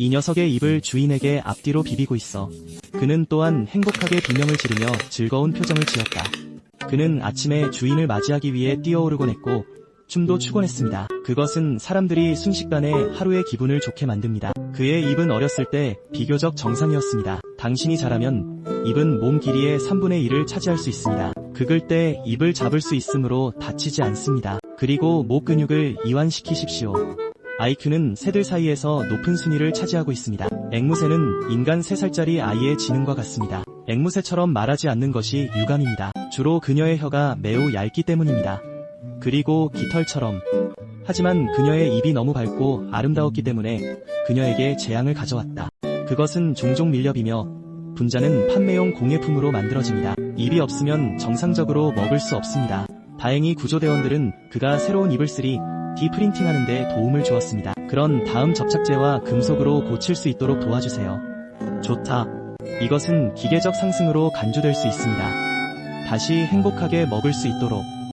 이 녀석의 입을 주인에게 앞뒤로 비비고 있어. 그는 또한 행복하게 비명을 지르며 즐거운 표정을 지었다. 그는 아침에 주인을 맞이하기 위해 뛰어오르곤 했고 춤도 추곤 했습니다. 그것은 사람들이 순식간에 하루의 기분을 좋게 만듭니다. 그의 입은 어렸을 때 비교적 정상이었습니다. 당신이 자라면 입은 몸 길이의 3분의 1을 차지할 수 있습니다. 그글 때 입을 잡을 수 있으므로 다치지 않습니다. 그리고 목 근육을 이완시키십시오. IQ는 새들 사이에서 높은 순위를 차지하고 있습니다. 앵무새는 인간 3살짜리 아이의 지능과 같습니다. 앵무새처럼 말하지 않는 것이 유감입니다. 주로 그녀의 혀가 매우 얇기 때문입니다. 그리고 깃털처럼. 하지만 그녀의 입이 너무 밝고 아름다웠기 때문에 그녀에게 재앙을 가져왔다. 그것은 종종 밀렵이며 분자는 판매용 공예품으로 만들어집니다. 입이 없으면 정상적으로 먹을 수 없습니다. 다행히 구조대원들은 그가 새로운 입을 쓰리 디프린팅하는 데 도움을 주었습니다. 그런 다음 접착제와 금속으로 고칠 수 있도록 도와주세요. 좋다. 이것은 기계적 상승으로 간주될 수 있습니다. 다시 행복하게 먹을 수 있도록